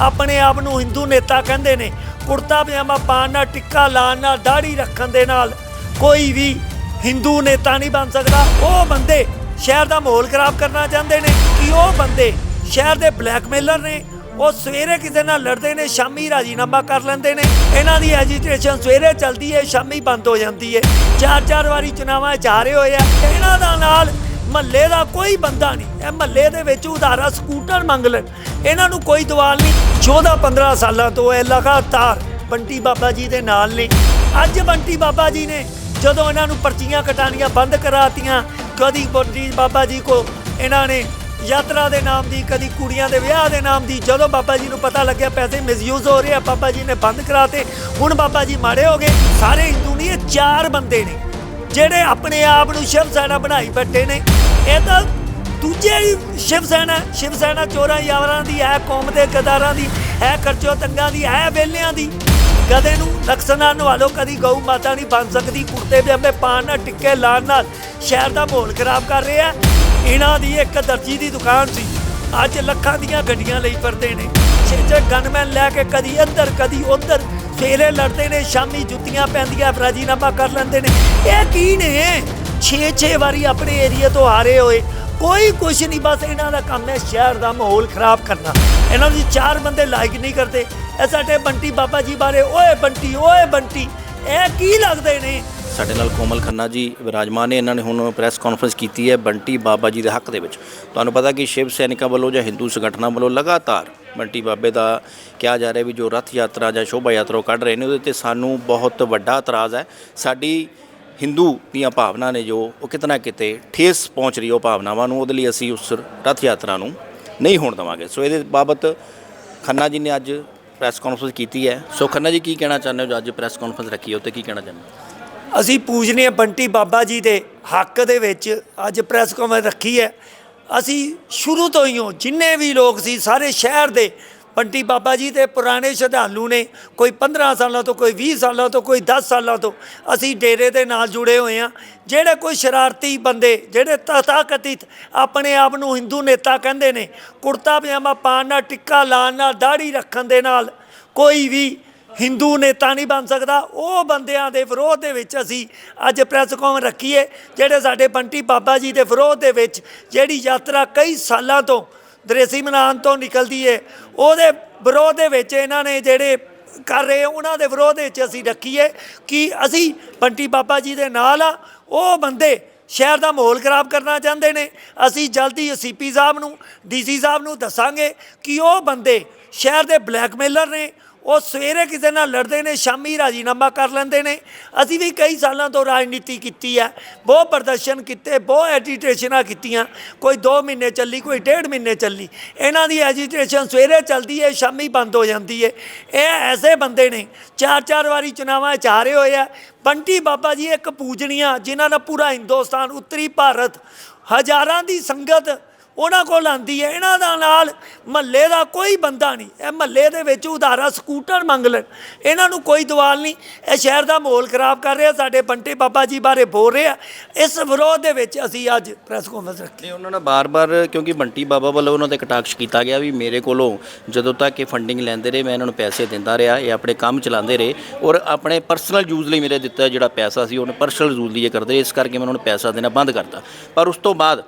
ਆਪਣੇ ਆਪ ਨੂੰ ਹਿੰਦੂ ਨੇਤਾ ਕਹਿੰਦੇ ਨੇ। ਕੁੜਤਾ ਪਜਾਮਾ ਪਾਉਣ ਨਾਲ, ਟਿੱਕਾ ਲਾਉਣ ਨਾਲ ਦਾੜੀ ਰੱਖਣ ਦੇ ਨਾਲ ਕੋਈ ਵੀ ਹਿੰਦੂ ਨੇਤਾ ਨਹੀਂ ਬਣ ਸਕਦਾ। ਉਹ ਬੰਦੇ ਸ਼ਹਿਰ ਦਾ ਮਾਹੌਲ ਖਰਾਬ ਕਰਨਾ ਚਾਹੁੰਦੇ ਨੇ ਕਿ ਉਹ ਬੰਦੇ ਸ਼ਹਿਰ ਦੇ ਬਲੈਕਮੇਲਰ ਨੇ। ਉਹ ਸਵੇਰੇ ਕਿਸੇ ਨਾਲ ਲੜਦੇ ਨੇ, ਸ਼ਾਮੀ ਰਾਜੀਨਾਮਾ ਕਰ ਲੈਂਦੇ ਨੇ। ਇਹਨਾਂ ਦੀ ਐਜੀਟੇਸ਼ਨ ਸਵੇਰੇ ਚੱਲਦੀ ਹੈ ਸ਼ਾਮੀ ਬੰਦ ਹੋ ਜਾਂਦੀ ਹੈ ਚਾਰ ਚਾਰ ਵਾਰੀ ਚੁਣਾਵਾਂ ਜਾ ਰਹੇ ਹੋਏ ਆ। ਇਹਨਾਂ ਦਾ ਨਾਲ ਮਹੱਲੇ ਦਾ ਕੋਈ ਬੰਦਾ ਨਹੀਂ। ਇਹ ਮਹੱਲੇ ਦੇ ਵਿੱਚ ਉਧਾਰਾ, ਸਕੂਟਰ ਮੰਗ ਲੈਣ। ਇਹਨਾਂ ਨੂੰ ਕੋਈ ਦਵਾਲ ਨਹੀਂ। 14 15 ਸਾਲਾਂ ਤੋਂ ਇਹ ਲਗਾਤਾਰ ਬੰਟੀ ਬਾਬਾ ਜੀ ਦੇ ਨਾਲ ਨੇ। ਅੱਜ ਬੰਟੀ ਬਾਬਾ ਜੀ ਨੇ ਜਦੋਂ ਇਹਨਾਂ ਨੂੰ ਪਰਚੀਆਂ ਕਟਾਣੀਆਂ ਬੰਦ ਕਰਾਤੀਆਂ, ਕਦੀ ਬੰਟੀ ਬਾਬਾ ਜੀ ਕੋ ਇਹਨਾਂ ਨੇ ਯਾਤਰਾ ਦੇ ਨਾਮ ਦੀ, ਕਦੀ ਕੁੜੀਆਂ ਦੇ ਵਿਆਹ ਦੇ ਨਾਮ ਦੀ, ਜਦੋਂ ਬਾਬਾ ਜੀ ਨੂੰ ਪਤਾ ਲੱਗਿਆ ਪੈਸੇ ਮਿਸਯੂਜ਼ ਹੋ ਰਹੇ ਆ, ਬਾਬਾ ਜੀ ਨੇ ਬੰਦ ਕਰਾਤੇ। ਹੁਣ ਬਾਬਾ ਜੀ ਮਾੜੇ ਹੋ ਗਏ। ਸਾਰੇ ਹਿੰਦੂ ਨਹੀਂ, ਇਹ ਚਾਰ ਬੰਦੇ ਨੇ, ਜਿਹੜੇ ਆਪਣੇ ਆਪ ਨੂੰ ਸ਼ਿਵ ਸੈਨਾ ਬਣਾਈ ਬੈਠੇ ਨੇ। ਇਹ ਤਾਂ ਦੂਜੇ ਸ਼ਿਵ ਸੈਨਾ ਸ਼ਿਵ ਸੈਨਾ ਚੋਰਾਂ ਯਾਵਰਾਂ ਦੀ ਹੈ ਕੌਮ ਦੇ ਗਦਾਰਾਂ ਦੀ ਹੈ ਖਰਚੋ ਤੰਗਾਂ ਦੀ ਹੈ ਵੇਲਿਆਂ ਦੀ। ਕਦੇ ਨੂੰ ਲਕਸ਼ਣਾ ਨਵਾਲੋ, ਕਦੀ ਗਊ ਮਾਤਾ ਨਹੀਂ ਬਣ ਸਕਦੀ। ਕੁੜਤੇ ਪਜਾਮੇ ਪਾਣ ਨਾਲ, ਟਿੱਕੇ ਲਾਣ ਨਾਲ। ਸ਼ਹਿਰ ਦਾ ਮਾਹੌਲ ਖਰਾਬ ਕਰ ਰਿਹਾ ਇਹਨਾਂ ਦੀ ਇੱਕ ਦਰਜੀ ਦੀ ਦੁਕਾਨ ਸੀ। ਅੱਜ ਲੱਖਾਂ ਦੀਆਂ ਗੱਡੀਆਂ ਲਈ ਫਿਰਦੇ ਨੇ। ਛੇ ਛੇ ਗਨਮੈਨ ਲੈ ਕੇ ਕਦੀ ਇੱਧਰ, ਕਦੀ ਉੱਧਰ। ਫੇਰੇ ਲੜਦੇ ਨੇ, ਸ਼ਾਮੀ ਜੁੱਤੀਆਂ ਪੈਂਦੀਆਂ ਰਾਜੀਨਾਮਾ ਕਰ ਲੈਂਦੇ ਨੇ। ਇਹ ਕੀ ਨੇ? 6-6 ਵਾਰੀ ਆਪਣੇ ਏਰੀਆ ਤੋਂ ਹਾਰੇ ਹੋਏ। ਕੋਈ ਕੁਛ ਨਹੀਂ, ਬਸ ਇਹਨਾਂ ਦਾ ਕੰਮ ਹੈ ਸ਼ਹਿਰ ਦਾ ਮਾਹੌਲ ਖਰਾਬ ਕਰਨਾ। ਇਹਨਾਂ ਨੂੰ ਚਾਰ ਬੰਦੇ ਲਾਇਕ ਨਹੀਂ ਕਰਦੇ। ਇਹ ਸਾਡੇ ਬੰਟੀ ਬਾਬਾ ਜੀ ਬਾਰੇ, ਓਏ ਬੰਟੀ ਓਏ ਬੰਟੀ, ਇਹ ਕੀ ਲੱਗਦੇ ਨੇ? ਸਾਡੇ ਨਾਲ ਕੋਮਲ ਖੰਨਾ ਜੀ ਵਿਰਾਜਮਾਨ ਨੇ, ਇਹਨਾਂ ਨੇ ਹੁਣ ਪ੍ਰੈਸ ਕਾਨਫਰੰਸ ਕੀਤੀ ਹੈ ਬੰਟੀ ਬਾਬਾ ਜੀ ਦੇ ਹੱਕ ਦੇ ਵਿੱਚ। ਤੁਹਾਨੂੰ ਪਤਾ ਕਿ ਸ਼ਿਵ ਸੈਨਿਕਾਂ ਵੱਲੋਂ ਜਾਂ ਹਿੰਦੂ ਸੰਗਠਨਾਂ ਵੱਲੋਂ ਲਗਾਤਾਰ ਬੰਟੀ ਬਾਬੇ ਦਾ ਕਿਹਾ ਜਾ ਰਿਹਾ ਵੀ ਜੋ ਰਥ ਯਾਤਰਾ ਜਾਂ ਸ਼ੋਭਾ ਯਾਤਰਾ ਉਹ ਕੱਢ ਰਹੇ ਨੇ, ਉਹਦੇ ਤੇ ਸਾਨੂੰ ਬਹੁਤ ਵੱਡਾ ਇਤਰਾਜ਼ ਹੈ। ਸਾਡੀ ਹਿੰਦੂ ਦੀਆਂ ਭਾਵਨਾ ਨੇ ਜੋ ਉਹ ਕਿਤਨਾ ਕਿਤੇ ਠੇਸ ਪਹੁੰਚ ਰਹੀ ਉਹ ਭਾਵਨਾਵਾਂ ਨੂੰ, ਉਹਦੇ ਲਈ ਅਸੀਂ ਉਸ ਰਥ ਯਾਤਰਾ ਨੂੰ ਨਹੀਂ ਹੋਣ ਦੇਵਾਂਗੇ। ਸੋ ਇਹਦੇ ਬਾਬਤ ਖੰਨਾ ਜੀ ਨੇ ਅੱਜ ਪ੍ਰੈਸ ਕਾਨਫਰੰਸ ਕੀਤੀ ਹੈ। ਸੋ ਖੰਨਾ ਜੀ ਕੀ ਕਹਿਣਾ ਚਾਹੁੰਦੇ ਹੋ? ਜੋ ਅੱਜ ਪ੍ਰੈਸ ਕਾਨਫਰੰਸ ਰੱਖੀ ਹੈ ਉੱਤੇ ਕੀ ਕਹਿਣਾ ਚਾਹੁੰਦੇ ਹੋ? ਅਸੀਂ ਪੂਜਨੀਏ ਬੰਟੀ ਬਾਬਾ ਜੀ ਦੇ ਹੱਕ ਦੇ ਵਿੱਚ ਅੱਜ ਪ੍ਰੈਸ ਕਾਨਫਰੰਸ ਰੱਖੀ ਹੈ। ਅਸੀਂ ਸ਼ੁਰੂ ਤੋਂ ਹੀ ਹੋ, ਜਿੰਨੇ ਵੀ ਲੋਕ ਸੀ, ਸਾਰੇ ਸ਼ਹਿਰ ਦੇ ਬੰਟੀ ਬਾਬਾ ਜੀ ਦੇ ਪੁਰਾਣੇ ਸ਼ਰਧਾਲੂ ਨੇ ਕੋਈ 15 ਸਾਲਾਂ ਤੋਂ, ਕੋਈ 20 ਸਾਲਾਂ ਤੋਂ, ਕੋਈ 10 ਸਾਲਾਂ ਤੋਂ ਅਸੀਂ ਡੇਰੇ ਦੇ ਨਾਲ ਜੁੜੇ ਹੋਏ ਆ ਜਿਹੜੇ ਕੋਈ ਸ਼ਰਾਰਤੀ ਬੰਦੇ, ਜਿਹੜੇ ਤਥਾਕਥਿਤ ਆਪਣੇ ਆਪ ਨੂੰ ਹਿੰਦੂ ਨੇਤਾ ਕਹਿੰਦੇ ਨੇ, ਕੁੜਤਾ ਪਜਾਮਾ ਪਾਉਣ ਨਾਲ, ਟਿੱਕਾ ਲਾਉਣ ਨਾਲ ਦਾੜੀ ਰੱਖਣ ਦੇ ਨਾਲ ਕੋਈ ਵੀ ਹਿੰਦੂ ਨੇਤਾ ਨਹੀਂ ਬਣ ਸਕਦਾ। ਉਹ ਬੰਦਿਆਂ ਦੇ ਵਿਰੋਧ ਦੇ ਵਿੱਚ ਅਸੀਂ ਅੱਜ ਪ੍ਰੈਸ ਕਾਨਫਰੰਸ ਰੱਖੀਏ ਜਿਹੜੇ ਸਾਡੇ ਬੰਟੀ ਬਾਬਾ ਜੀ ਦੇ ਵਿਰੋਧ ਦੇ ਵਿੱਚ ਜਿਹੜੀ ਯਾਤਰਾ ਕਈ ਸਾਲਾਂ ਤੋਂ ਦਰੇਸੀ ਮਨਾਨ ਤੋਂ ਨਿਕਲਦੀ ਏ। ਉਹਦੇ ਵਿਰੋਧ ਦੇ ਵਿੱਚ ਇਹਨਾਂ ਨੇ ਜਿਹੜੇ ਕਰ ਰਹੇ ਉਹਨਾਂ ਦੇ ਵਿਰੋਧ ਵਿੱਚ ਅਸੀਂ ਰੱਖੀਏ ਕਿ ਅਸੀਂ ਬੰਟੀ ਬਾਬਾ ਜੀ ਦੇ ਨਾਲ ਆ। ਉਹ ਬੰਦੇ ਸ਼ਹਿਰ ਦਾ ਮਾਹੌਲ ਖਰਾਬ ਕਰਨਾ ਚਾਹੁੰਦੇ ਨੇ। ਅਸੀਂ ਜਲਦੀ ਸੀਪੀ ਸਾਹਿਬ ਨੂੰ ਡੀਸੀ ਸਾਹਿਬ ਨੂੰ ਦੱਸਾਂਗੇ ਕਿ ਉਹ ਬੰਦੇ ਸ਼ਹਿਰ ਦੇ ਬਲੈਕਮੇਲਰ ਨੇ। ਉਹ ਸਵੇਰੇ ਕਿਸੇ ਨਾਲ ਲੜਦੇ ਨੇ, ਸ਼ਾਮੀ ਰਾਜੀਨਾਮਾ ਕਰ ਲੈਂਦੇ ਨੇ। ਅਸੀਂ ਵੀ ਕਈ ਸਾਲਾਂ ਤੋਂ ਰਾਜਨੀਤੀ ਕੀਤੀ ਹੈ। ਬਹੁਤ ਪ੍ਰਦਰਸ਼ਨ ਕੀਤੇ, ਬਹੁਤ ਐਜੀਟੇਸ਼ਨਾਂ ਕੀਤੀਆਂ। ਕੋਈ 2 ਮਹੀਨੇ ਚੱਲੀ, ਕੋਈ ਡੇਢ ਮਹੀਨੇ ਚੱਲੀ। ਇਹਨਾਂ ਦੀ ਐਜੀਟੇਸ਼ਨ ਸਵੇਰੇ ਚੱਲਦੀ ਹੈ, ਸ਼ਾਮੀ ਬੰਦ ਹੋ ਜਾਂਦੀ ਹੈ। ਇਹ ਐਸੇ ਬੰਦੇ ਨੇ, ਚਾਰ ਚਾਰ ਵਾਰੀ ਚੁਣਾਵਾਂ 'ਚ ਹਾਰੇ ਹੋਏ ਆ। ਬੰਟੀ ਬਾਬਾ ਜੀ ਇੱਕ ਪੂਜਨੀਆ ਜਿਨ੍ਹਾਂ ਦਾ ਪੂਰਾ ਹਿੰਦੁਸਤਾਨ, ਉੱਤਰੀ ਭਾਰਤ, ਹਜ਼ਾਰਾਂ ਦੀ ਸੰਗਤ ਉਹਨਾਂ ਕੋਲ ਆਂਦੀ ਹੈ, ਇਹਨਾਂ ਦਾ ਨਾਲ ਮਹੱਲੇ ਦਾ ਕੋਈ ਬੰਦਾ ਨਹੀਂ। ਇਹ ਮਹੱਲੇ ਦੇ ਵਿੱਚ ਉਧਾਰਾ, ਸਕੂਟਰ ਮੰਗ ਲੈਣ। ਇਹਨਾਂ ਨੂੰ ਕੋਈ ਦਵਾਲ ਨਹੀਂ। ਇਹ ਸ਼ਹਿਰ ਦਾ ਮਾਹੌਲ ਖਰਾਬ ਕਰ ਰਿਹਾ, ਸਾਡੇ ਬੰਟੇ ਬਾਬਾ ਜੀ ਬਾਰੇ ਬੋਲ ਰਿਹਾ। ਇਸ ਵਿਰੋਧ ਦੇ ਵਿੱਚ ਅਸੀਂ ਅੱਜ ਪ੍ਰੈਸ ਕਾਨਫਰੰਸ ਰੱਖੀ। ਨਹੀਂ, ਉਹਨਾਂ ਨੇ ਬਾਰ-ਬਾਰ, ਕਿਉਂਕਿ ਬੰਟੀ ਬਾਬਾ ਵੱਲੋਂ ਉਹਨਾਂ ਤੇ ਕਟਾਕਸ਼ ਕੀਤਾ ਗਿਆ ਵੀ ਮੇਰੇ ਕੋਲੋਂ ਜਦੋਂ ਤੱਕ ਇਹ ਫੰਡਿੰਗ ਲੈਂਦੇ ਰਹੇ, ਮੈਂ ਇਹਨਾਂ ਨੂੰ ਪੈਸੇ ਦਿੰਦਾ ਰਿਹਾ, ਇਹ ਆਪਣੇ ਕੰਮ ਚਲਾਉਂਦੇ ਰਹੇ ਔਰ ਆਪਣੇ ਪਰਸਨਲ ਯੂਜ਼ ਲਈ ਮੇਰੇ ਦਿੱਤਾ ਜਿਹੜਾ ਪੈਸਾ ਸੀ ਉਹਨੇ ਪਰਸਨਲ ਯੂਜ਼ ਲਈ ਇਹ ਕਰਦੇ ਇਸ ਕਰਕੇ ਮੈਂ ਉਹਨਾਂ ਨੂੰ ਪੈਸਾ ਦੇਣਾ ਬੰਦ ਕਰਤਾ। ਪਰ ਉਸ ਤੋਂ ਬਾਅਦ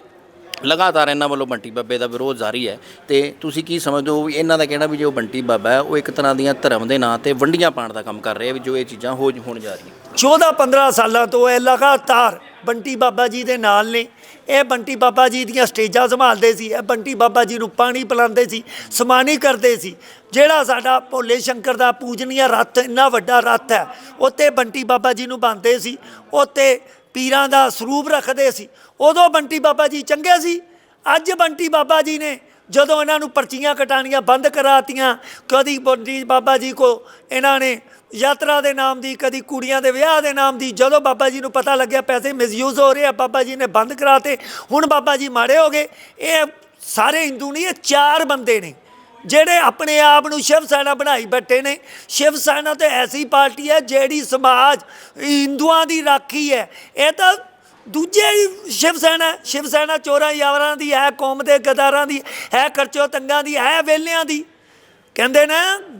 ਲਗਾਤਾਰ ਇਹਨਾਂ ਵੱਲੋਂ ਬੰਟੀ ਬਾਬੇ ਦਾ ਵਿਰੋਧ ਜਾਰੀ ਹੈ ਤੇ ਤੁਸੀਂ ਕੀ ਸਮਝਦੇ ਹੋ ਵੀ ਇਹਨਾਂ ਦਾ ਕਹਿਣਾ ਵੀ ਜੋ ਬੰਟੀ ਬਾਬਾ ਹੈ, ਉਹ ਇੱਕ ਤਰ੍ਹਾਂ ਦੀਆਂ ਧਰਮ ਦੇ ਨਾਂ ਤੇ ਵੰਡੀਆਂ ਪਾਉਣ ਦਾ ਕੰਮ ਕਰ ਰਿਹਾ ਵੀ ਜੋ ਇਹ ਚੀਜ਼ਾਂ ਹੋ ਹੋਣ ਜਾ ਰਹੀਆਂ। 14 15 ਸਾਲਾਂ ਤੋਂ ਇਹ ਲਗਾਤਾਰ ਬੰਟੀ ਬਾਬਾ ਜੀ ਦੇ ਨਾਲ ਨੇ। ਇਹ ਬੰਟੀ ਬਾਬਾ ਜੀ ਦੀਆਂ ਸਟੇਜਾਂ ਸੰਭਾਲਦੇ ਸੀ, ਇਹ ਬੰਟੀ ਬਾਬਾ ਜੀ ਨੂੰ ਪਾਣੀ ਪਿਲਾਉਂਦੇ ਸੀ ਸਮਾਨੀ ਕਰਦੇ ਸੀ। ਜਿਹੜਾ ਸਾਡਾ ਭੋਲੇ ਸ਼ੰਕਰ ਦਾ ਪੂਜਨੀਆ ਰੱਥ, ਇੰਨਾ ਵੱਡਾ ਰੱਥ ਹੈ ਉੱਤੇ ਬੰਟੀ ਬਾਬਾ ਜੀ ਨੂੰ ਬੰਨਦੇ ਸੀ ਉੱਤੇ ਪੀਰਾਂ ਦਾ ਸਰੂਪ ਰੱਖਦੇ ਸੀ। ਉਦੋਂ ਬੰਟੀ ਬਾਬਾ ਜੀ ਚੰਗੇ ਸੀ। ਅੱਜ ਬੰਟੀ ਬਾਬਾ ਜੀ ਨੇ ਜਦੋਂ ਇਹਨਾਂ ਨੂੰ ਪਰਚੀਆਂ ਕਟਾਣੀਆਂ ਬੰਦ ਕਰਾਤੀਆਂ, ਕਦੀ ਬੰਟੀ ਬਾਬਾ ਜੀ ਕੋ ਇਹਨਾਂ ਨੇ ਯਾਤਰਾ ਦੇ ਨਾਮ ਦੀ, ਕਦੀ ਕੁੜੀਆਂ ਦੇ ਵਿਆਹ ਦੇ ਨਾਮ ਦੀ, ਜਦੋਂ ਬਾਬਾ ਜੀ ਨੂੰ ਪਤਾ ਲੱਗਿਆ ਪੈਸੇ ਮਿਸਯੂਜ਼ ਹੋ ਰਹੇ ਆ, ਬਾਬਾ ਜੀ ਨੇ ਬੰਦ ਕਰਾਤੇ। ਹੁਣ ਬਾਬਾ ਜੀ ਮਾੜੇ ਹੋ ਗਏ। ਇਹ ਸਾਰੇ ਹਿੰਦੂ ਨਹੀਂ, ਇਹ ਚਾਰ ਬੰਦੇ ਨੇ। ਜਿਹੜੇ ਆਪਣੇ ਆਪ ਨੂੰ ਸ਼ਿਵ ਸੈਨਾ ਬਣਾਈ ਬੈਠੇ ਨੇ, ਸ਼ਿਵ ਸੈਨਾ ਤੇ ਐਸੀ ਪਾਰਟੀ ਹੈ ਜਿਹੜੀ ਸਮਾਜ, ਹਿੰਦੂਆਂ ਦੀ ਰਾਖੀ ਹੈ। ਇਹ ਤਾਂ ਦੂਜੇ ਹੀ ਸ਼ਿਵ ਸੈਨਾ ਸ਼ਿਵ ਸੈਨਾ ਚੋਰਾਂ, ਯਾਵਰਾਂ ਦੀ ਹੈ, ਕੌਮ ਦੇ ਗਦਾਰਾਂ ਦੀ ਹੈ, ਖਰਚੋ ਤੰਗਾਂ ਦੀ ਹੈ, ਵੇਲਿਆਂ ਦੀ। ਕਹਿੰਦੇ ਨੇ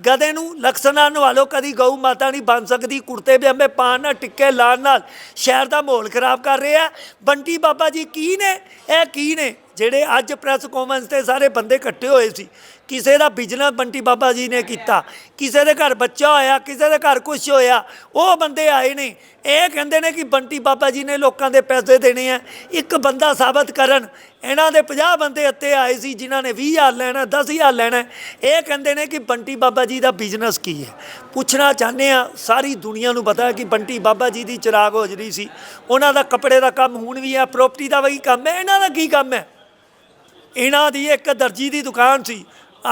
ਗਦੇ ਨੂੰ ਲਕਸ਼ਣਾ ਨਵਾਲੋ, ਕਦੀ ਗਊ ਮਾਤਾ ਨਹੀਂ ਬਣ ਸਕਦੀ, ਕੁੜਤੇ ਪਜਾਮੇ ਪਾਣ ਨਾਲ, ਟਿੱਕੇ ਲਾਣ ਨਾਲ। ਸ਼ਹਿਰ ਦਾ ਮਾਹੌਲ ਖਰਾਬ ਕਰ ਰਿਹਾ ਬੰਟੀ ਬਾਬਾ ਜੀ ਕੀ ਨੇ? ਇਹ ਕੀ ਨੇ? ਜਿਹੜੇ ਅੱਜ ਪ੍ਰੈਸ ਕਾਨਫਰੰਸ ਤੇ ਸਾਰੇ ਬੰਦੇ ਇਕੱਠੇ ਹੋਏ ਸੀ। ਕਿਸੇ ਦਾ ਬਿਜ਼ਨਸ ਬੰਟੀ ਬਾਬਾ ਜੀ ਨੇ ਕੀਤਾ। ਕਿਸੇ ਦੇ ਘਰ ਬੱਚਾ ਹੋਇਆ, ਕਿਸੇ ਦੇ ਘਰ ਕੁਝ ਹੋਇਆ, ਉਹ ਬੰਦੇ ਆਏ ਨੇ ਇਹ ਕਹਿੰਦੇ ਨੇ ਕਿ ਬੰਟੀ ਬਾਬਾ ਜੀ ਨੇ ਲੋਕਾਂ ਦੇ ਪੈਸੇ ਦੇਣੇ ਆ। ਇੱਕ ਬੰਦਾ ਸਾਬਤ ਕਰਨ, ਇਹਨਾਂ ਦੇ 50 ਬੰਦੇ ਇੱਥੇ ਆਏ ਸੀ, ਜਿਨ੍ਹਾਂ ਨੇ 20000 ਲੈਣਾ 10000 ਲੈਣਾ। ਇਹ ਕਹਿੰਦੇ ਨੇ ਕਿ ਬੰਟੀ ਬਾਬਾ ਜੀ ਦਾ ਬਿਜ਼ਨਸ ਕੀ ਹੈ? ਪੁੱਛਣਾ ਚਾਹੁੰਦੇ ਆ, ਸਾਰੀ ਦੁਨੀਆ ਨੂੰ ਪਤਾ ਹੈ ਕਿ ਬੰਟੀ ਬਾਬਾ ਜੀ ਦੀ ਚਿਰਾਗ ਹੋਜਰੀ ਸੀ। ਉਹਨਾਂ ਦਾ ਕੱਪੜੇ ਦਾ ਕੰਮ ਹੁਣ ਵੀ ਹੈ ਪ੍ਰਾਪਰਟੀ ਦਾ ਵੀ ਕੰਮ ਹੈ, ਇਹਨਾਂ ਦਾ ਕੀ ਕੰਮ ਹੈ? ਇਹਨਾਂ ਦੀ ਇੱਕ ਦਰਜੀ ਦੀ ਦੁਕਾਨ ਸੀ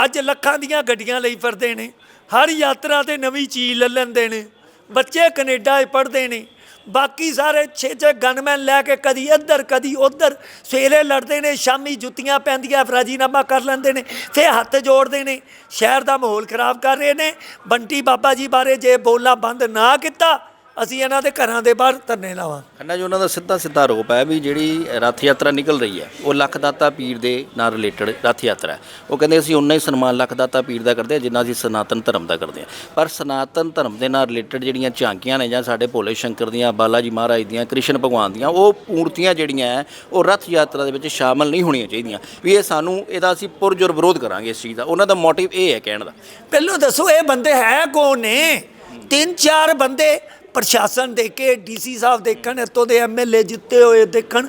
ਅੱਜ ਲੱਖਾਂ ਦੀਆਂ ਗੱਡੀਆਂ ਲਈ ਫਿਰਦੇ ਨੇ। ਹਰ ਯਾਤਰਾ ਤੇ ਨਵੀਂ ਚੀਜ਼ ਲੈ ਲੈਂਦੇ ਨੇ। ਬੱਚੇ ਕੈਨੇਡਾ 'ਚ ਪੜ੍ਹਦੇ ਨੇ। ਬਾਕੀ ਸਾਰੇ ਛੇ ਛੇ ਗਨਮੈਨ ਲੈ ਕੇ ਕਦੀ ਇੱਧਰ, ਕਦੀ ਉੱਧਰ। ਸਵੇਰੇ ਲੜਦੇ ਨੇ, ਸ਼ਾਮੀ ਜੁੱਤੀਆਂ ਪੈਂਦੀਆਂ, ਰਾਜੀਨਾਮਾ ਕਰ ਲੈਂਦੇ ਨੇ ਫੇ ਹੱਥ ਜੋੜਦੇ ਨੇ। ਸ਼ਹਿਰ ਦਾ ਮਾਹੌਲ ਖਰਾਬ ਕਰ ਰਹੇ ਨੇ। ਬੰਟੀ ਬਾਬਾ ਜੀ ਬਾਰੇ ਜੇ ਬੋਲਣਾ ਬੰਦ ਨਾ ਕੀਤਾ ਅਸੀਂ ਇਹਨਾਂ ਦੇ ਘਰਾਂ ਦੇ ਬਾਹਰ ਧਰਨੇ ਲਾਵਾਂ। ਖੰਨਾ ਜੀ ਉਹਨਾਂ ਦਾ ਸਿੱਧਾ ਸਿੱਧਾ ਆਰੋਪ ਹੈ ਵੀ ਜਿਹੜੀ ਰੱਥ ਯਾਤਰਾ ਨਿਕਲ ਰਹੀ ਹੈ ਉਹ ਲੱਖਦਾਤਾ ਪੀਰ ਦੇ ਨਾਲ ਰਿਲੇਟਡ ਰੱਥ ਯਾਤਰਾ ਹੈ। ਉਹ ਕਹਿੰਦੇ ਅਸੀਂ ਉਨਾ ਹੀ ਸਨਮਾਨ ਲੱਖਦਾਤਾ ਪੀਰ ਦਾ ਕਰਦੇ ਹਾਂ ਜਿੰਨਾ ਅਸੀਂ ਸਨਾਤਨ ਧਰਮ ਦਾ ਕਰਦੇ ਹਾਂ। ਪਰ ਸਨਾਤਨ ਧਰਮ ਦੇ ਨਾਲ ਰਿਲੇਟਡ ਜਿਹੜੀਆਂ ਝਾਂਕੀਆਂ ਨੇ ਜਾਂ ਸਾਡੇ ਭੋਲੇ ਸ਼ੰਕਰ ਦੀਆਂ ਬਾਲਾ ਜੀ ਮਹਾਰਾਜ ਦੀਆਂ ਕ੍ਰਿਸ਼ਨ ਭਗਵਾਨ ਦੀਆਂ ਉਹ ਮੂਰਤੀਆਂ ਜਿਹੜੀਆਂ ਹੈ ਉਹ ਰੱਥ ਯਾਤਰਾ ਦੇ ਵਿੱਚ ਸ਼ਾਮਲ ਨਹੀਂ ਹੋਣੀਆਂ ਚਾਹੀਦੀਆਂ। ਵੀ ਇਹ ਸਾਨੂੰ ਇਹਦਾ ਅਸੀਂ ਪੁਰਜੋਰ ਵਿਰੋਧ ਕਰਾਂਗੇ ਇਸ ਚੀਜ਼ ਦਾ। ਉਹਨਾਂ ਦਾ ਮੋਟਿਵ ਇਹ ਹੈ ਕਹਿਣ ਦਾ। ਪਹਿਲਾਂ ਦੱਸੋ ਇਹ ਬੰਦੇ ਹੈ ਕੌਣ ਨੇ? ਤਿੰਨ ਚਾਰ ਬੰਦੇ ਪ੍ਰਸ਼ਾਸਨ ਦੇਖੇ ਕੇ, ਡੀਸੀ ਸਾਹਿਬ ਦੇਖਣ, ਇੱਥੋਂ ਦੇ ਐਮਐਲਏ ਜਿੱਤੇ ਹੋਏ ਦੇਖਣ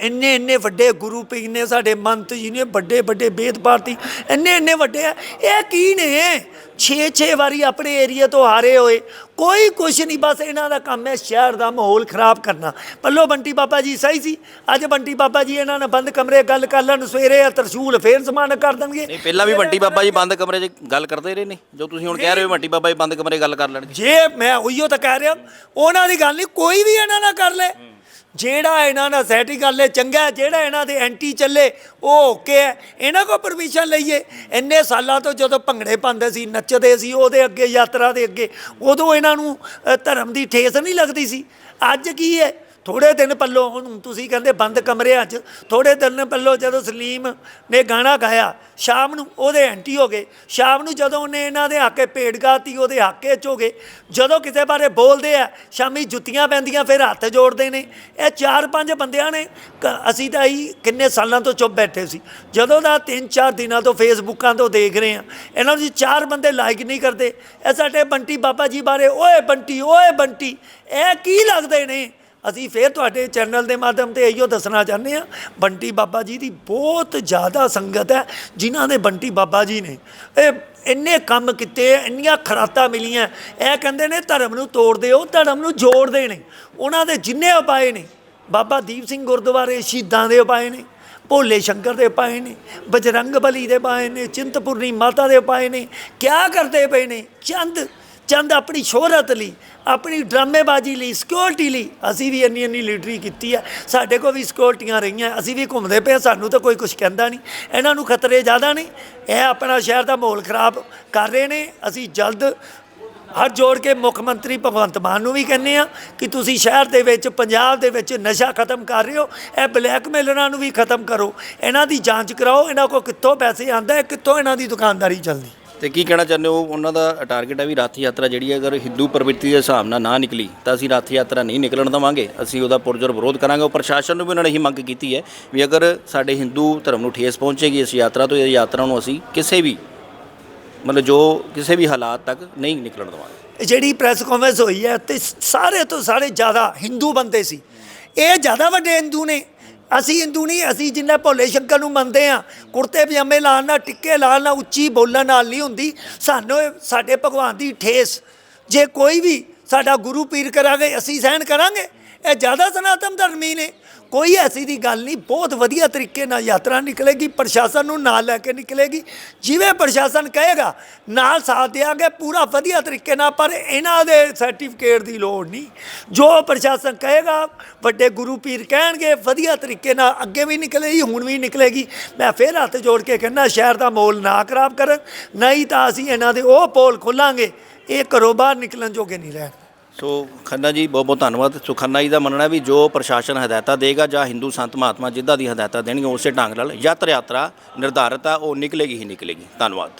ਇੰਨੇ ਇੰਨੇ ਵੱਡੇ ਗੁਰੂ ਪੀਰ ਨੇ ਸਾਡੇ ਮੰਤ ਜੀ ਨੇ ਵੱਡੇ ਵੱਡੇ ਵੇਦ ਭਾਰਤੀ, ਇੰਨੇ ਇੰਨੇ ਵੱਡੇ ਆ। ਇਹ ਕੀ ਨੇ? 6-6 ਵਾਰੀ ਆਪਣੇ ਏਰੀਆ ਤੋਂ ਹਾਰੇ ਹੋਏ। ਕੋਈ ਕੁਛ ਨਹੀਂ ਬਸ ਇਹਨਾਂ ਦਾ ਕੰਮ ਹੈ ਸ਼ਹਿਰ ਦਾ ਮਾਹੌਲ ਖਰਾਬ ਕਰਨਾ। ਪੱਲੋ ਬੰਟੀ ਬਾਬਾ ਜੀ ਸਹੀ ਸੀ। ਅੱਜ ਬੰਟੀ ਬਾਬਾ ਜੀ ਇਹਨਾਂ ਨੇ ਬੰਦ ਕਮਰੇ ਗੱਲ ਕਰ ਲੈਣ ਸਵੇਰੇ ਆ ਤਰਸ਼ੂਲ ਫੇਰ ਸਮਾਨ ਕਰ ਦੇਣਗੇ। ਨਹੀਂ ਪਹਿਲਾਂ ਵੀ ਬੰਟੀ ਬਾਬਾ ਜੀ ਬੰਦ ਕਮਰੇ 'ਚ ਗੱਲ ਕਰਦੇ ਰਹੇ ਨੇ। ਜੋ ਤੁਸੀਂ ਹੁਣ ਕਹਿ ਰਹੇ ਹੋ ਬੰਟੀ ਬਾਬਾ ਜੀ ਬੰਦ ਕਮਰੇ ਗੱਲ ਕਰ ਲੈਣਗੇ। ਜੇ ਮੈਂ ਉਹੀਓ ਤਾਂ ਕਹਿ ਰਿਹਾ ਉਹਨਾਂ ਦੀ ਗੱਲ ਨਹੀਂ ਕੋਈ ਵੀ ਇਹਨਾਂ ਨਾਲ ਕਰ ਲੈ। ਜਿਹੜਾ ਇਹਨਾਂ ਨਾਲ ਸੈਟਿੰਗ ਕਰ ਲੈ, ਚੰਗਾ ਜਿਹੜਾ ਇਹਨਾਂ ਦੇ ਐਂਟੀ ਚੱਲੇ, ਉਹ ਓਕੇ ਹੈ। ਇਹਨਾਂ ਕੋ ਪਰਮਿਸ਼ਨ ਲਈਏ। ਇੰਨੇ ਸਾਲਾਂ ਤੋਂ ਜਦੋਂ ਭੰਗੜੇ ਪਾਉਂਦੇ ਸੀ, ਨੱਚਦੇ ਸੀ, ਉਹਦੇ ਅੱਗੇ, ਯਾਤਰਾ ਦੇ ਅੱਗੇ, ਉਦੋਂ ਇਹਨਾਂ ਨੂੰ ਧਰਮ ਦੀ ਠੇਸ ਨਹੀਂ ਲੱਗਦੀ ਸੀ। ਅੱਜ ਕੀ ਹੈ? ਥੋੜੇ ਦਿਨ ਪੱਲੋਂ ਹੁਣ ਤੁਸੀਂ ਕਹਿੰਦੇ ਬੰਦ ਕਮਰਿਆਂ 'ਚ, ਥੋੜੇ ਦਿਨ ਪੱਲੋਂ ਜਦੋਂ ਸਲੀਮ ਨੇ ਗਾਣਾ ਗਾਇਆ, ਸ਼ਾਮ ਨੂੰ ਉਹਦੇ ਐਂਟੀ ਹੋ ਗਏ, ਸ਼ਾਮ ਨੂੰ ਜਦੋਂ ਉਹਨੇ ਇਹਨਾਂ ਦੇ ਹੱਕੇ ਪੇੜ ਗਾਤੀ, ਉਹਦੇ ਹੱਕੇ 'ਚ ਹੋ ਗਏ, ਜਦੋਂ ਕਿਸੇ ਬਾਰੇ ਬੋਲਦੇ ਆ, ਸ਼ਾਮੀ ਜੁੱਤੀਆਂ ਪੈਂਦੀਆਂ, ਫਿਰ ਹੱਥ ਜੋੜਦੇ ਨੇ, ਇਹ ਚਾਰ ਪੰਜ ਬੰਦਿਆਂ ਨੇ, ਕ- ਅਸੀਂ ਤਾਂ ਹੀ ਕਿੰਨੇ ਸਾਲਾਂ ਤੋਂ ਚੁੱਪ ਬੈਠੇ ਸੀ, ਜਦੋਂ ਦਾ ਤਿੰਨ ਚਾਰ ਦਿਨਾਂ ਤੋਂ ਫੇਸਬੁੱਕਾਂ ਤੋਂ ਦੇਖ ਰਹੇ ਆ, ਇਹਨਾਂ ਨੂੰ ਚਾਰ ਬੰਦੇ ਲਾਈਕ ਨਹੀਂ ਕਰਦੇ, ਇਹ ਸਾਡੇ ਬੰਟੀ ਬਾਬਾ ਜੀ ਬਾਰੇ, ਓਏ ਬੰਟੀ ਓਏ ਬੰਟੀ, ਇਹ ਕੀ ਲੱਗਦੇ ਨੇ? ਅਸੀਂ ਫੇਰ ਤੁਹਾਡੇ ਚੈਨਲ ਦੇ ਮਾਧਿਅਮ ਤੇ ਇਹੋ ਦੱਸਣਾ ਚਾਹੁੰਦੇ ਆ ਬੰਟੀ ਬਾਬਾ ਜੀ ਦੀ ਬਹੁਤ ਜ਼ਿਆਦਾ ਸੰਗਤ ਹੈ, ਜਿਨ੍ਹਾਂ ਦੇ ਬੰਟੀ ਬਾਬਾ ਜੀ ਨੇ। ਇਹ ਇੰਨੇ ਕੰਮ ਕੀਤੇ, ਇੰਨੀਆਂ ਖਰਾਤਾਂ ਮਿਲੀਆਂ, ਇਹ ਕਹਿੰਦੇ ਨੇ ਧਰਮ ਨੂੰ ਤੋੜਦੇ ਹੋ ਧਰਮ ਨੂੰ ਜੋੜਦੇ ਨੇ ਉਹਨਾਂ ਦੇ ਜਿੰਨੇ ਉਪਾਏ ਨੇ, ਬਾਬਾ ਦੀਪ ਸਿੰਘ ਗੁਰਦੁਆਰੇ ਸ਼ਹੀਦਾਂ ਦੇ ਉਪਾਏ ਨੇ, ਭੋਲੇ ਸ਼ੰਕਰ ਦੇ ਪਾਏ ਨੇ, ਬਜਰੰਗ ਬਲੀ ਦੇ ਪਾਏ ਨੇ, ਚਿੰਤਪੁਰਨੀ ਮਾਤਾ ਦੇ ਪਾਏ ਨੇ, ਕਿਆ ਕਰਦੇ ਪਏ ਨੇ, ਚੰਦ ਚੰਦ ਆਪਣੀ ਸ਼ੋਹਰਤ ਲਈ ਆਪਣੀ ਡਰਾਮੇਬਾਜ਼ੀ ਲਈ ਸਿਕਿਉਰਿਟੀ ਲਈ ਅਸੀਂ ਵੀ ਇੰਨੀ ਇੰਨੀ ਲੀਡਰੀ ਕੀਤੀ ਹੈ ਸਾਡੇ ਕੋਲ ਵੀ ਸਿਕਿਉਰਟੀਆਂ ਰਹੀਆਂ ਅਸੀਂ ਵੀ ਘੁੰਮਦੇ ਪਏ ਹਾਂ, ਸਾਨੂੰ ਤਾਂ ਕੋਈ ਕੁਝ ਕਹਿੰਦਾ ਨਹੀਂ। ਇਹਨਾਂ ਨੂੰ ਖਤਰੇ ਜ਼ਿਆਦਾ ਨਹੀਂ ਇਹ ਆਪਣਾ ਸ਼ਹਿਰ ਦਾ ਮਾਹੌਲ ਖਰਾਬ ਕਰ ਰਹੇ ਨੇ। ਅਸੀਂ ਜਲਦ ਹਰ ਜੋੜ ਕੇ ਮੁੱਖ ਮੰਤਰੀ ਭਗਵੰਤ ਮਾਨ ਨੂੰ ਵੀ ਕਹਿੰਦੇ ਆ ਕਿ ਤੁਸੀਂ ਸ਼ਹਿਰ ਦੇ ਵਿੱਚ ਪੰਜਾਬ ਦੇ ਵਿੱਚ ਨਸ਼ਾ ਖਤਮ ਕਰ ਰਹੇ ਹੋ ਇਹ ਬਲੈਕਮੇਲਰਾਂ ਨੂੰ ਵੀ ਖਤਮ ਕਰੋ। ਇਹਨਾਂ ਦੀ ਜਾਂਚ ਕਰਾਓ ਇਹਨਾਂ ਕੋਲ ਕਿੱਥੋਂ ਪੈਸੇ ਆਂਦਾ ਹੈ ਕਿੱਥੋਂ ਇਹਨਾਂ ਦੀ ਦੁਕਾਨਦਾਰੀ ਚੱਲਦੀ। ਤੇ ਕੀ ਕਹਿਣਾ ਚਾਹੁੰਦੇ ਹੋ? ਉਹਨਾਂ ਦਾ ਟਾਰਗੇਟ ਹੈ ਵੀ ਰੱਥ ਯਾਤਰਾ ਜਿਹੜੀ ਹੈ, ਅਗਰ ਹਿੰਦੂ ਪ੍ਰਵਿਰਤੀ ਦੇ ਹਿਸਾਬ ਨਾਲ ਨਾ ਨਿਕਲੀ, ਤਾਂ ਅਸੀਂ ਰੱਥ ਯਾਤਰਾ ਨਹੀਂ ਨਿਕਲਣ ਦੇਵਾਂਗੇ। ਅਸੀਂ ਉਹਦਾ ਪੁਰਜੋਰ ਵਿਰੋਧ ਕਰਾਂਗੇ। ਉਹ ਪ੍ਰਸ਼ਾਸਨ ਨੂੰ ਵੀ ਉਹਨਾਂ ਨੇ ਇਹੀ ਮੰਗ ਕੀਤੀ ਹੈ ਵੀ ਅਗਰ ਸਾਡੇ ਹਿੰਦੂ ਧਰਮ ਨੂੰ ਠੇਸ ਪਹੁੰਚੇਗੀ, ਇਸ ਯਾਤਰਾ ਤੋਂ, ਇਹ ਯਾਤਰਾ ਨੂੰ ਅਸੀਂ ਕਿਸੇ ਵੀ, ਮਤਲਬ ਜੋ ਕਿਸੇ ਵੀ ਹਾਲਾਤ ਤੱਕ ਨਹੀਂ ਨਿਕਲਣ ਦੇਵਾਂਗੇ। ਜਿਹੜੀ ਪ੍ਰੈਸ ਕਾਨਫਰੰਸ ਹੋਈ ਹੈ, ਤੇ ਸਾਰੇ ਤੋਂ ਸਾਰੇ ਜ਼ਿਆਦਾ ਹਿੰਦੂ ਬੰਦੇ ਸੀ। ਇਹ ਜ਼ਿਆਦਾ ਵੱਡੇ ਹਿੰਦੂ ਨੇ। ਅਸੀਂ ਹਿੰਦੂ ਨਹੀਂ, ਅਸੀਂ ਜਿੰਨਾ ਭੋਲੇ ਸ਼ੰਕਰ ਨੂੰ ਮੰਨਦੇ ਆ ਕੁੜਤੇ ਪਜਾਮੇ ਲਾਉਣ ਨਾਲ, ਟਿੱਕੇ ਲਾਉਣ ਨਾਲ, ਉੱਚੀ ਬੋਲਣ ਨਾਲ ਨਹੀਂ ਹੁੰਦੀ। ਸਾਨੂੰ ਇਹ- ਸਾਡੇ ਭਗਵਾਨ ਦੀ ਠੇਸ। ਜੇ ਕੋਈ ਵੀ ਸਾਡਾ ਗੁਰੂ ਪੀਰ ਕਰਾਂਗੇ, ਅਸੀਂ ਸਹਿਣ ਕਰਾਂਗੇ। ਇਹ ਜ਼ਿਆਦਾ ਸਨਾਤਨ ਧਰਮੀ ਨੇ। ਕੋਈ ਐਸੀ ਦੀ ਗੱਲ ਨਹੀਂ, ਬਹੁਤ ਵਧੀਆ ਤਰੀਕੇ ਨਾਲ ਯਾਤਰਾ ਨਿਕਲੇਗੀ, ਪ੍ਰਸ਼ਾਸਨ ਨੂੰ ਨਾਲ ਲੈ ਕੇ ਨਿਕਲੇਗੀ। ਜਿਵੇਂ ਪ੍ਰਸ਼ਾਸਨ ਕਹੇਗਾ, ਨਾਲ ਸਾਥ ਦੇਾਂਗੇ ਪੂਰਾ ਵਧੀਆ ਤਰੀਕੇ ਨਾਲ, ਪਰ ਇਹਨਾਂ ਦੇ ਸਰਟੀਫਿਕੇਟ ਦੀ ਲੋੜ ਨਹੀਂ। ਜੋ ਪ੍ਰਸ਼ਾਸਨ ਕਹੇਗਾ, ਵੱਡੇ ਗੁਰੂ ਪੀਰ ਕਹਿਣਗੇ, ਵਧੀਆ ਤਰੀਕੇ ਨਾਲ ਅੱਗੇ ਵੀ ਨਿਕਲੇਗੀ, ਹੁਣ ਵੀ ਨਿਕਲੇਗੀ। ਮੈਂ ਫੇਰ ਹੱਥ ਜੋੜ ਕੇ ਕਹਿੰਦਾ, ਸ਼ਹਿਰ ਦਾ ਮੋਲ ਨਾ ਖਰਾਬ ਕਰਨ, ਨਹੀਂ ਤਾਂ ਅਸੀਂ ਇਹਨਾਂ ਦੇ ਉਹ ਪੋਲ ਖੋਲਾਂਗੇ। ਇਹ ਘਰੋਂ ਬਾਹਰ ਨਿਕਲਣ ਜੋਗੇ ਨਹੀਂ ਰਹਿਣ ਸੋ ਖੰਨਾ ਜੀ, ਬਹੁਤ ਬਹੁਤ ਧੰਨਵਾਦ। ਸੋ ਖੰਨਾ ਜੀ ਦਾ ਮੰਨਣਾ ਵੀ ਜੋ ਪ੍ਰਸ਼ਾਸਨ ਹਦਾਇਤਾਂ ਦੇਗਾ ਜਾਂ ਹਿੰਦੂ ਸੰਤ ਮਹਾਤਮਾ ਜਿੱਦਾਂ ਦੀ ਹਦਾਇਤਾਂ ਦੇਣਗੇ, ਉਸੇ ਢੰਗ ਨਾਲ ਯਾਤਰਾ ਯਾਤਰਾ ਨਿਰਧਾਰਤ ਆ, ਉਹ ਨਿਕਲੇਗੀ ਹੀ ਨਿਕਲੇਗੀ। ਧੰਨਵਾਦ।